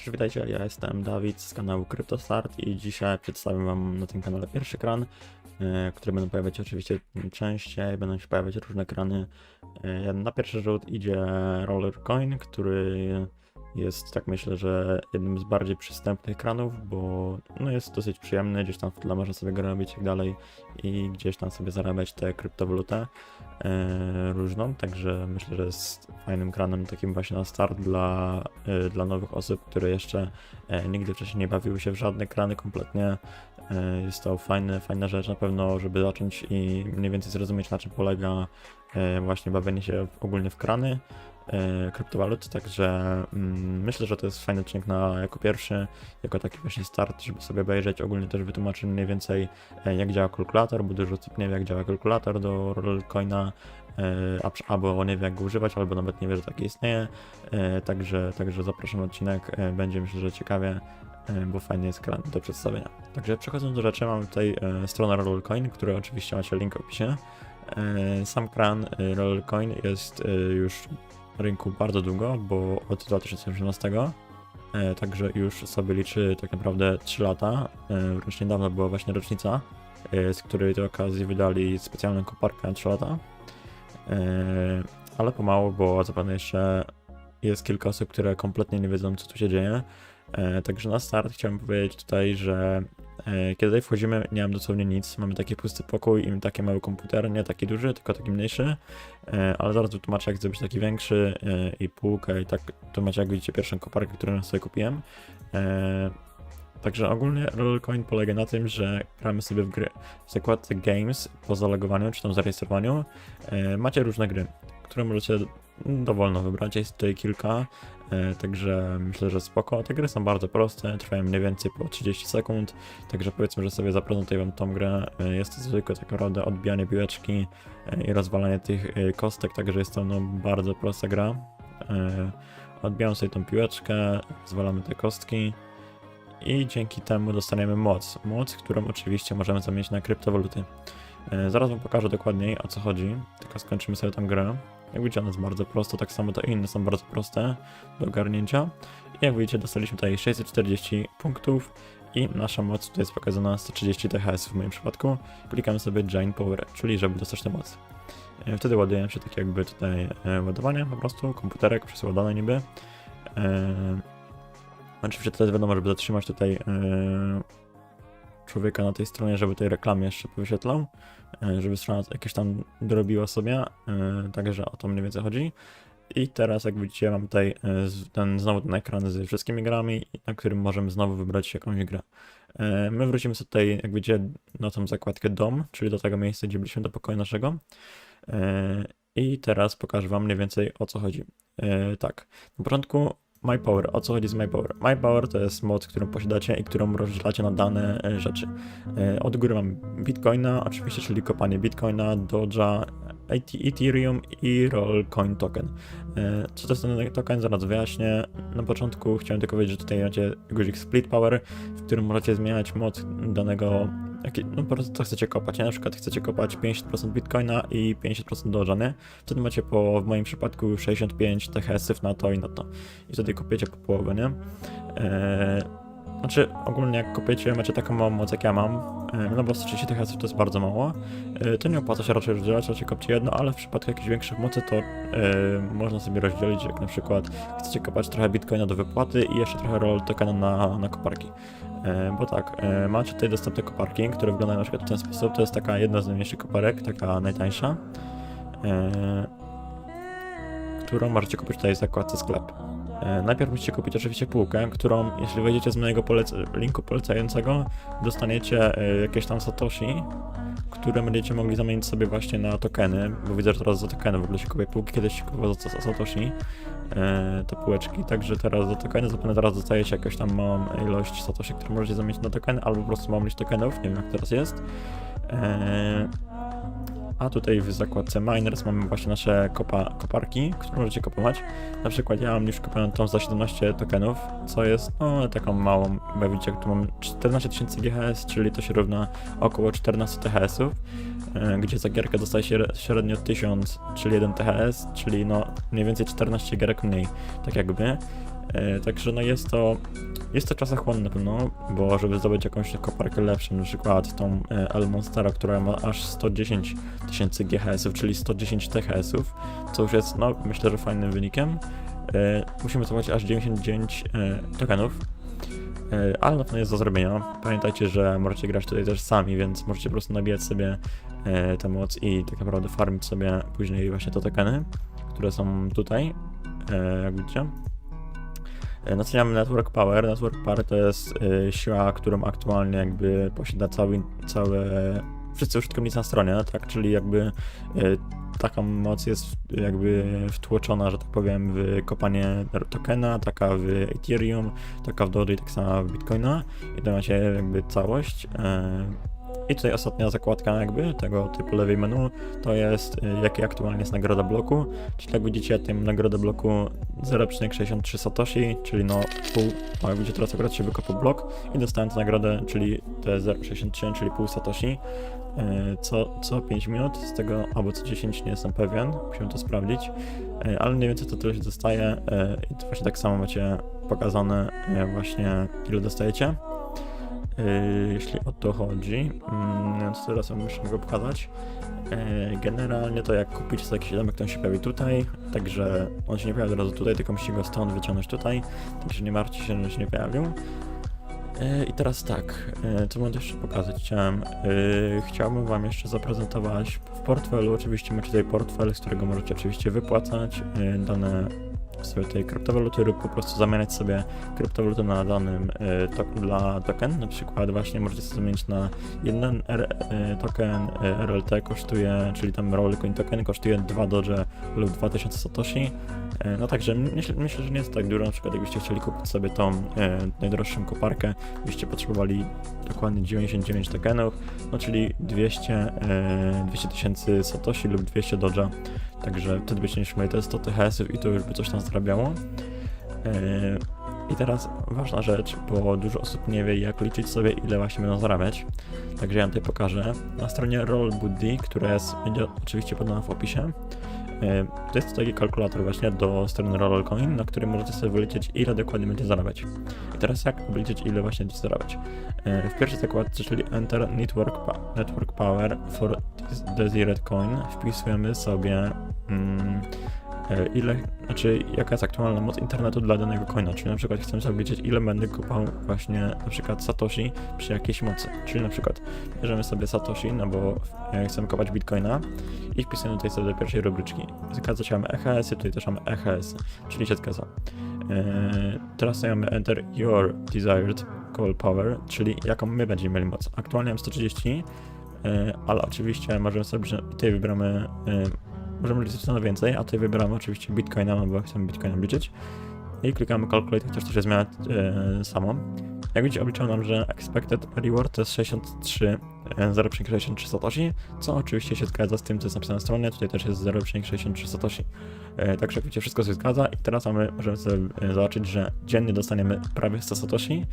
Cześć, witajcie, ja jestem Dawid z kanału CryptoStart i dzisiaj przedstawię wam na tym kanale pierwszy kran, e, które będą pojawiać się oczywiście częściej, będą się pojawiać różne krany. E, Na pierwszy rzut idzie Rollercoin, który jest, tak myślę, że jednym z bardziej przystępnych kranów, bo no, jest dosyć przyjemny, gdzieś tam w tle można sobie go robić i tak dalej i gdzieś tam sobie zarabiać tę kryptowalutę e, różną, także myślę, że jest fajnym kranem takim właśnie na start dla, e, dla nowych osób, które jeszcze e, nigdy wcześniej nie bawiły się w żadne krany kompletnie. Jest to fajne, fajna rzecz na pewno, żeby zacząć i mniej więcej zrozumieć na czym polega właśnie bawienie się ogólnie w krany kryptowalut, także mm, myślę, że to jest fajny odcinek na, jako pierwszy, jako taki właśnie start, żeby sobie obejrzeć, ogólnie też wytłumaczyć mniej więcej e, jak działa kalkulator, bo dużo osób nie wie jak działa kalkulator do Rollcoina, e, albo nie wie jak go używać, albo nawet nie wie, że taki istnieje, e, także, także zapraszam odcinek, e, będzie myślę, że ciekawie, e, bo fajnie jest kran do przedstawienia. Także przechodząc do rzeczy, mamy tutaj e, stronę Rollcoin, która oczywiście macie link w opisie. E, Sam kran e, Rollcoin jest e, już rynku bardzo długo, bo od 2018, e, także już sobie liczy tak naprawdę 3 lata. E, Wręcz niedawno była właśnie rocznica, e, z której do okazji wydali specjalną koparkę na 3 lata. E, Ale pomału, bo zapewne jeszcze jest kilka osób, które kompletnie nie wiedzą, co tu się dzieje. E, Także na start chciałem powiedzieć tutaj, że e, kiedy wchodzimy, nie mam dosłownie nic. Mamy taki pusty pokój i taki mały komputer, nie taki duży, tylko taki mniejszy. E, Ale zaraz wytłumaczę, jak zrobić taki większy i półkę i tak to macie, jak widzicie, pierwszą koparkę, którą sobie kupiłem. Także ogólnie Rollcoin polega na tym, że gramy sobie w gry. W zakładce Games po zalogowaniu czy tam zarejestrowaniu macie różne gry, które możecie dowolno wybrać. Jest tutaj kilka, także myślę, że spoko. Te gry są bardzo proste, trwają mniej więcej po 30 sekund, także powiedzmy, że sobie zaprezentuję wam tą grę. E, Jest to zwykłe tak naprawdę odbijanie piłeczki e, i rozwalanie tych e, kostek, także jest to no, bardzo prosta gra. E, Odbijamy sobie tą piłeczkę, zwalamy te kostki i dzięki temu dostaniemy moc. Moc, którą oczywiście możemy zamienić na kryptowaluty. E, Zaraz wam pokażę dokładniej o co chodzi, tylko skończymy sobie tę grę. Jak widzicie, ona jest bardzo prosta, tak samo te inne są bardzo proste do ogarnięcia. I jak widzicie, dostaliśmy tutaj 640 punktów i nasza moc tutaj jest pokazana 130 THS w moim przypadku. Klikamy sobie Giant Power, czyli żeby dostać tę moc. E, Wtedy ładuje się tak jakby tutaj e, ładowanie po prostu, komputerek przesyładany niby. E, Oczywiście teraz wiadomo, żeby zatrzymać tutaj człowieka na tej stronie, żeby tej reklamy jeszcze wyświetlał, e, żeby strona jakieś tam dorobiła sobie, e, także o to mniej więcej chodzi. I teraz jak widzicie mam tutaj e, ten znowu ten ekran z wszystkimi grami, na którym możemy znowu wybrać jakąś grę. My wrócimy sobie tutaj, jak widzicie, na tą zakładkę dom, czyli do tego miejsca, gdzie byliśmy, do pokoju naszego. I teraz pokażę wam mniej więcej o co chodzi. Tak, na początku My Power. O co chodzi z My Power? My Power to jest moc, którą posiadacie i którą rozdzielacie na dane e, rzeczy. E, Od góry mam Bitcoina, oczywiście, czyli kopanie Bitcoina, Doge'a, ET- Ethereum i Rollcoin Token. E, Co to jest ten token? Zaraz wyjaśnię. Na początku chciałem tylko powiedzieć, że tutaj macie guzik Split Power, w którym możecie zmieniać moc danego Jakie, no po prostu co chcecie kopać, nie? Na przykład chcecie kopać 50% Bitcoina i 50% Doge'a, nie? Wtedy macie po, w moim przypadku 65 THS-ów na to i na to. I wtedy kopiecie po połowę, nie? Eee, znaczy, ogólnie jak kopiecie, macie taką małą moc jak ja mam, e, no bo 130 THS to jest bardzo mało, e, to nie opłaca się raczej rozdzielać, raczej kopcie jedno, ale w przypadku jakichś większych mocy to e, można sobie rozdzielić, jak na przykład chcecie kopać trochę Bitcoina do wypłaty i jeszcze trochę roll tokena na, na koparki. E, Bo tak, e, macie tutaj dostępne koparki, które wyglądają na przykład w ten sposób. To jest taka jedna z najmniejszych koparek, taka najtańsza, e, którą możecie kupić tutaj w zakładce sklep. Najpierw musicie kupić oczywiście półkę, którą jeśli wejdziecie z mojego linku polecającego, dostaniecie jakieś tam satoshi, które będziecie mogli zamienić sobie właśnie na tokeny, bo widzę, że teraz za tokeny w ogóle się kupuje półki, kiedyś się kupowało za za satoshi e, te półeczki, także teraz za tokeny, zapewne teraz dostajecie jakąś tam małą ilość satoshi, które możecie zamienić na tokeny, albo po prostu małą ilość tokenów, nie wiem jak teraz jest. A tutaj w zakładce Miners mamy właśnie nasze kopa, koparki, które możecie kupować. Na przykład ja mam już kupioną tą za 17 tokenów, co jest no taką małą, bo widzicie, tu mam 14 tysięcy GHS, czyli to się równa około 14 THS-ów, e, gdzie za gierkę dostaje się średnio 1000, czyli 1 THS, czyli no mniej więcej 14 gierek mniej, tak jakby. E, Także no jest to, jest to czasochłonne na pewno, bo żeby zdobyć jakąś koparkę lepszą, na przykład tą e, El Monstera, która ma aż 110 tysięcy GHS-ów, czyli 110 THS-ów, co już jest, no myślę, że fajnym wynikiem, e, musimy zapłacić aż 99 e, tokenów, ale na pewno jest do zrobienia. Pamiętajcie, że możecie grać tutaj też sami, więc możecie po prostu nabijać sobie tę moc i tak naprawdę farmić sobie później właśnie te tokeny, które są tutaj, jak widzicie. E, Następnie Network Power. Network Power to jest e, siła, którą aktualnie jakby posiada cały, całe, wszyscy użytkownicy na stronie, tak? Czyli jakby e, taka moc jest jakby wtłoczona, że tak powiem, w kopanie tokena, taka w Ethereum, taka w Doge i tak samo w Bitcoina i to macie jakby całość. I tutaj ostatnia zakładka jakby tego typu lewej menu to jest e, jaki aktualnie jest nagroda bloku, czyli jak widzicie tym nagroda bloku 0,63 Satoshi, czyli no pół, a jak widzicie teraz akurat się wykopał blok. I dostałem tę nagrodę, czyli te 0,63, czyli pół Satoshi. E, co, co 5 minut, z tego albo co 10 nie jestem pewien, musimy to sprawdzić, e, ale mniej więcej to tyle się dostaje i właśnie tak samo macie pokazane właśnie ile dostajecie. E, Jeśli o to chodzi, mm, więc teraz wam muszę go pokazać. E, Generalnie to jak sobie jakiś domek, to on się pojawi tutaj, także on się nie pojawi od razu tutaj, tylko musicie go stąd wyciągnąć tutaj, także nie martwcie się, że się nie pojawił. E, I teraz tak, co mogę jeszcze pokazać chciałem? Chciałbym wam jeszcze zaprezentować w portfelu, oczywiście macie tutaj portfel, z którego możecie oczywiście wypłacać dane sobie tej kryptowaluty lub po prostu zamieniać sobie kryptowalutę na danym e, to, dla token. Na przykład właśnie możecie sobie zamienić na jeden R, e, token e, RLT kosztuje, czyli tam Rollcoin token kosztuje 2 Doge lub 2000 Satoshi. E, no także myślę, myślę, że nie jest tak dużo. Na przykład jakbyście chcieli kupić sobie tą e, najdroższą koparkę, byście potrzebowali dokładnie 99 tokenów, no czyli 200 e, 200 tysięcy Satoshi lub 200 Doge'a. Także wtedy byście mieli te 100 THS-ów i to już by coś tam zarabiało. Yy, I teraz ważna rzecz, bo dużo osób nie wie jak liczyć sobie ile właśnie będą zarabiać. Także ja tutaj pokażę. Na stronie Rollbuddy, która jest, będzie oczywiście podana w opisie, to jest taki kalkulator właśnie do strony Rollcoin, na którym możecie sobie wyliczyć ile dokładnie będziecie zarabiać. I teraz jak wyliczyć ile właśnie będziecie zarabiać? Yy, W pierwszej zakładce, czyli Enter Network, pa Network Power for Desired Coin, wpisujemy sobie mm, e, ile, znaczy jaka jest aktualna moc internetu dla danego coina, czyli na przykład chcemy sobie wiedzieć ile będę kopał właśnie na przykład Satoshi przy jakiejś mocy, czyli na przykład bierzemy sobie Satoshi, no bo e, chcemy kopać Bitcoina i wpisujemy tutaj sobie do pierwszej rubryczki. Zgadza się mamy EHS, tutaj też mamy EHS, czyli się zgadza. E, teraz mamy Enter Your Desired Call Power, czyli jaką my będziemy mieli moc. Aktualnie mam 130, e, ale oczywiście możemy sobie, tutaj wybieramy e, możemy liczyć na więcej, a tutaj wybieramy oczywiście Bitcoina, no bo chcemy Bitcoina liczyć. I klikamy Calculate, chociaż to się zmienia e, samo. Jak widzicie, obliczył nam, że Expected Reward to jest 63, e, 0,63 Satoshi, co oczywiście się zgadza z tym, co jest napisane na stronie. Tutaj też jest 0,63 Satoshi. E, także jak widzicie, wszystko się zgadza i teraz mamy, możemy sobie e, zobaczyć, że dziennie dostaniemy prawie 100 Satoshi,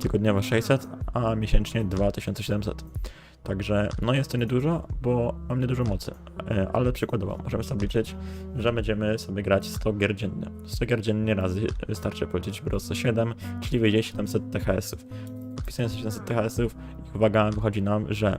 tygodniowo 600, a miesięcznie 2700. Także no jest to niedużo, bo mam niedużo mocy, e, ale przykładowo możemy sobie liczyć, że będziemy sobie grać 100 gier dziennie. 100 gier dziennie razy wystarczy policzyć po prostu 7, czyli wyjdzie 700 THS-ów. Wpisując 700 THS-ów uwaga, wychodzi nam, że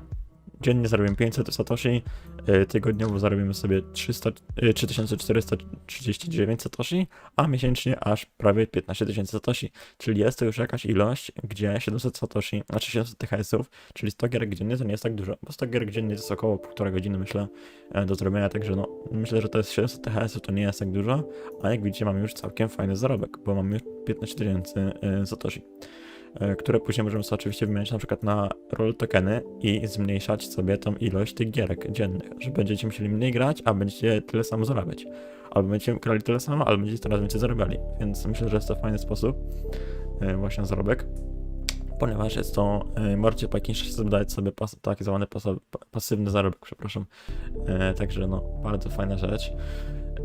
dziennie zarobimy 500 Satoshi, e, tygodniowo zarobimy sobie 300, e, 3439 Satoshi, a miesięcznie aż prawie 15 tysięcy Satoshi. Czyli jest to już jakaś ilość, gdzie 700 Satoshi, znaczy 700 THS-ów, czyli 100 gierek dziennie to nie jest tak dużo, bo 100 gierek dziennie to jest około półtora godziny myślę e, do zrobienia, także no myślę, że to jest 700 THS-ów to nie jest tak dużo, a jak widzicie mamy już całkiem fajny zarobek, bo mamy już 15 tysięcy e, Satoshi które później możemy sobie oczywiście wymieniać na przykład na roll tokeny i zmniejszać sobie tą ilość tych gierek dziennych, że będziecie musieli mniej grać, a będziecie tyle samo zarabiać. Albo będziecie grali tyle samo, albo będziecie coraz więcej zarabiali. Więc myślę, że jest to fajny sposób e, właśnie na zarobek. Ponieważ jest to, e, po jakimś czasie dać sobie pas, tak zwany pasywny zarobek, przepraszam. E, także no, bardzo fajna rzecz.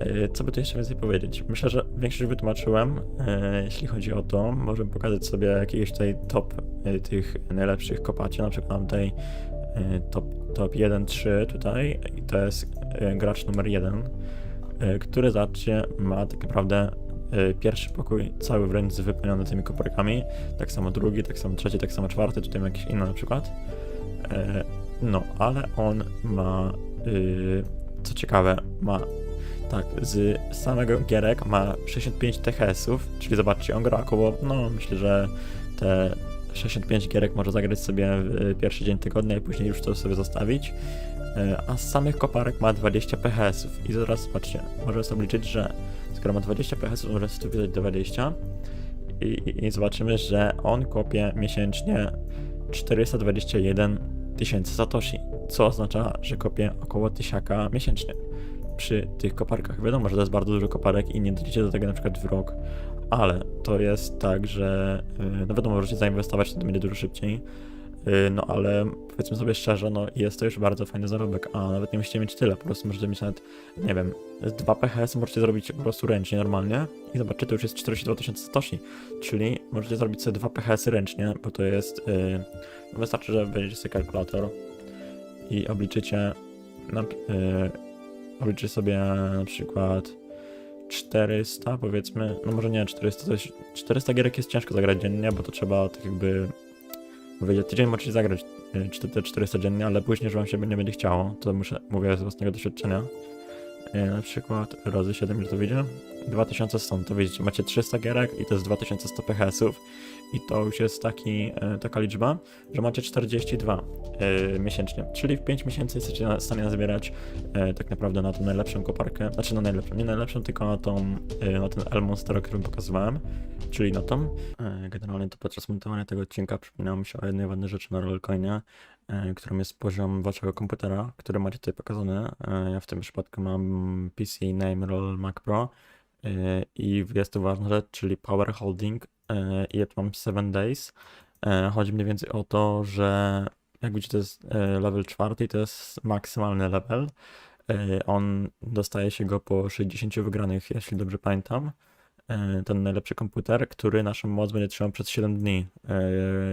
E, Co by tu jeszcze więcej powiedzieć? Myślę, że większość wytłumaczyłem. E, jeśli chodzi o to, możemy pokazać sobie jakiegoś tutaj top e, tych najlepszych kopaczy. Na przykład mam tutaj top, top 1-3 tutaj i to jest gracz numer 1, e, który zobaczcie ma tak naprawdę pierwszy pokój cały wręcz wypełniony tymi koparkami, tak samo drugi, tak samo trzeci, tak samo czwarty, tutaj ma jakieś inne na przykład. No, ale on ma, y, co ciekawe, ma tak, z samego gierek ma 65 THS-ów, czyli zobaczcie, on gra około, no myślę, że te 65 gierek może zagrać sobie w pierwszy dzień tygodnia i później już to sobie zostawić. E, A z samych koparek ma 20 PHS-ów. I zaraz zobaczcie, możemy sobie liczyć, że skoro ma 20 PHS-ów, możemy sobie wydać 20 i, i, i zobaczymy, że on kopie miesięcznie 421 tysięcy satoshi, co oznacza, że kopie około tysiaka miesięcznie przy tych koparkach. Wiadomo, że to jest bardzo dużo koparek i nie dojdziecie do tego na przykład w rok, ale to jest tak, że yy, no wiadomo, możecie zainwestować, to będzie dużo szybciej, yy, no ale powiedzmy sobie szczerze, no jest to już bardzo fajny zarobek, a nawet nie musicie mieć tyle, po prostu możecie mieć nawet, nie wiem, 2 PHS możecie zrobić po prostu ręcznie normalnie i zobaczcie, to już jest 42 tysiące satoshi, czyli możecie zrobić sobie 2 PHS ręcznie, bo to jest, yy, wystarczy, że weźmiecie sobie kalkulator i obliczycie, na, yy, obliczycie sobie na przykład 400 powiedzmy, no może nie 400, to jest, 400 gierek jest ciężko zagrać dziennie, bo to trzeba tak jakby powiedzieć, tydzień możecie zagrać y, te 400 dziennie, ale później, że wam się nie będzie chciało, to muszę, mówię z własnego doświadczenia. Y, Na przykład razy 7, ile to wyjdzie? 2100, to widzicie, macie 300 gierek i to jest 2100 PHS-ów i to już jest taki, y, taka liczba, że macie 42 y, miesięcznie, czyli w 5 miesięcy jesteście w stanie nazbierać e, tak naprawdę na tą najlepszą koparkę, znaczy na najlepszą, nie najlepszą, tylko na tą, e, na ten El Monster, o którym pokazywałem, czyli na tą. E, generalnie to podczas montowania tego odcinka przypomniało mi się o jednej ważnej rzeczy na Rollcoinie, e, którą jest poziom waszego komputera, który macie tutaj pokazany. E, ja w tym przypadku mam PC Name Roll Mac Pro e, i jest to ważna rzecz, czyli Power Holding e, i ja tu mam 7 Days. E, chodzi mniej więcej o to, że jak widzicie, to jest e, level czwarty to jest maksymalny level. E, On dostaje się go po 60 wygranych, jeśli dobrze pamiętam. E, Ten najlepszy komputer, który naszą moc będzie trzymał przez 7 dni. E,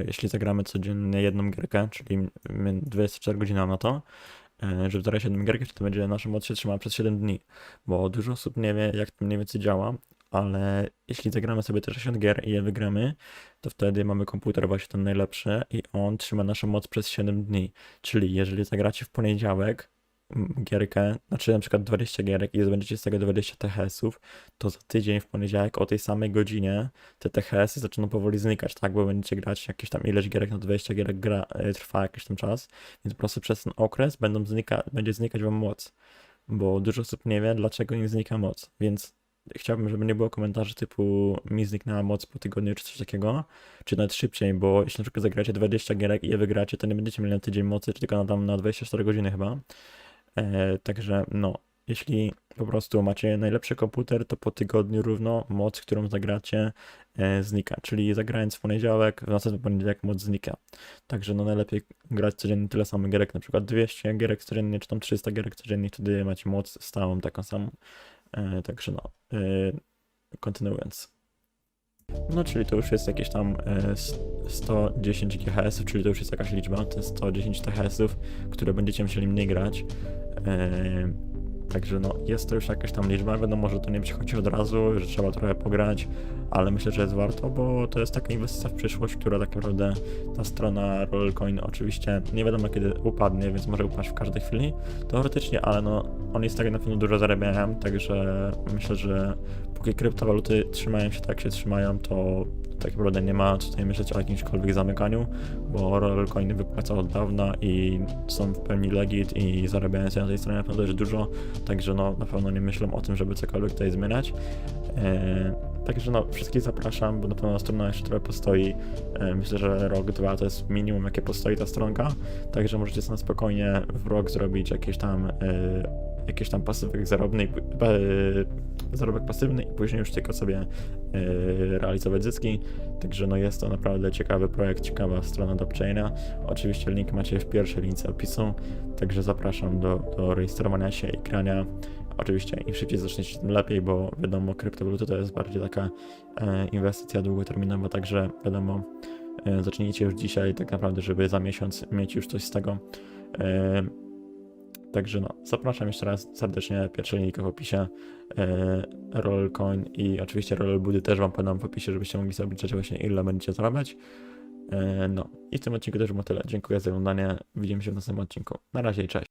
Jeśli zagramy codziennie jedną gierkę, czyli my 24 godziny na to, e, żeby zagrać jedną gierkę, to będzie nasza moc się trzymała przez 7 dni. Bo dużo osób nie wie, jak to mniej więcej działa, ale jeśli zagramy sobie te 60 gier i je wygramy, to wtedy mamy komputer właśnie ten najlepszy i on trzyma naszą moc przez 7 dni. Czyli jeżeli zagracie w poniedziałek gierkę, znaczy na przykład 20 gierek i zdobędziecie z tego 20 THS-ów, to za tydzień w poniedziałek o tej samej godzinie te THS-y zaczną powoli znikać, tak? Bo będziecie grać jakieś tam ileś gierek, no 20 gierek gra, e, trwa jakiś tam czas, więc po prostu przez ten okres będą znika, będzie znikać wam moc. Bo dużo osób nie wie, dlaczego im znika moc, więc chciałbym, żeby nie było komentarzy typu mi zniknęła moc po tygodniu czy coś takiego, czy nawet szybciej, bo jeśli na przykład zagracie 20 gierek i je wygracie, to nie będziecie mieli na tydzień mocy, czy tylko na tam na 24 godziny chyba. E, także no, jeśli po prostu macie najlepszy komputer, to po tygodniu równo moc, którą zagracie, e, znika. Czyli zagrając w poniedziałek, w następny poniedziałek moc znika. Także no najlepiej grać codziennie tyle samo gierek, na przykład 200 gierek codziennie, czy tam 300 gierek codziennie, wtedy macie moc stałą, taką samą. E, także no, kontynuując. No, czyli to już jest jakieś tam e, s- 110 GHz, czyli to już jest jakaś liczba, to jest 110 THz, które będziecie musieli mniej grać. E, Także no, jest to już jakaś tam liczba. Wiadomo, że to nie przychodzi od razu, że trzeba trochę pograć, ale myślę, że jest warto, bo to jest taka inwestycja w przyszłość, która tak naprawdę ta strona Rollcoin oczywiście nie wiadomo kiedy upadnie, więc może upaść w każdej chwili teoretycznie, ale no oni z tego na pewno dużo zarabiają, także myślę, że póki kryptowaluty trzymają się tak jak się trzymają, to tak naprawdę nie ma tutaj myśleć o jakimśkolwiek zamykaniu, bo Rollcoiny wypłacają od dawna i są w pełni legit i zarabiają sobie na tej stronie naprawdę dość dużo, także no na pewno nie myślą o tym, żeby cokolwiek tutaj zmieniać. Eee, także no wszystkich zapraszam, bo na pewno strona jeszcze trochę postoi. Eee, myślę, że rok, dwa to jest minimum jakie postoi ta stronka, także możecie sobie spokojnie w rok zrobić jakieś tam eee, jakiś tam pasywek zarobny, e, zarobek pasywny i później już tylko sobie e, realizować zyski. Także no jest to naprawdę ciekawy projekt, ciekawa strona DopChaina. Oczywiście link macie w pierwszej linii opisu, także zapraszam do, do rejestrowania się i grania. Oczywiście im szybciej zaczniecie, tym lepiej, bo wiadomo, kryptowaluty to jest bardziej taka e, inwestycja długoterminowa, także wiadomo, zacznijcie już dzisiaj tak naprawdę, żeby za miesiąc mieć już coś z tego. Także no, zapraszam jeszcze raz serdecznie, pierwszy link w opisie, e, Rollcoin i oczywiście Rollbudy też wam podam w opisie, żebyście mogli obliczać właśnie ile będziecie zarabiać. E, no i w tym odcinku też było tyle. Dziękuję za oglądanie, widzimy się w następnym odcinku. Na razie i cześć.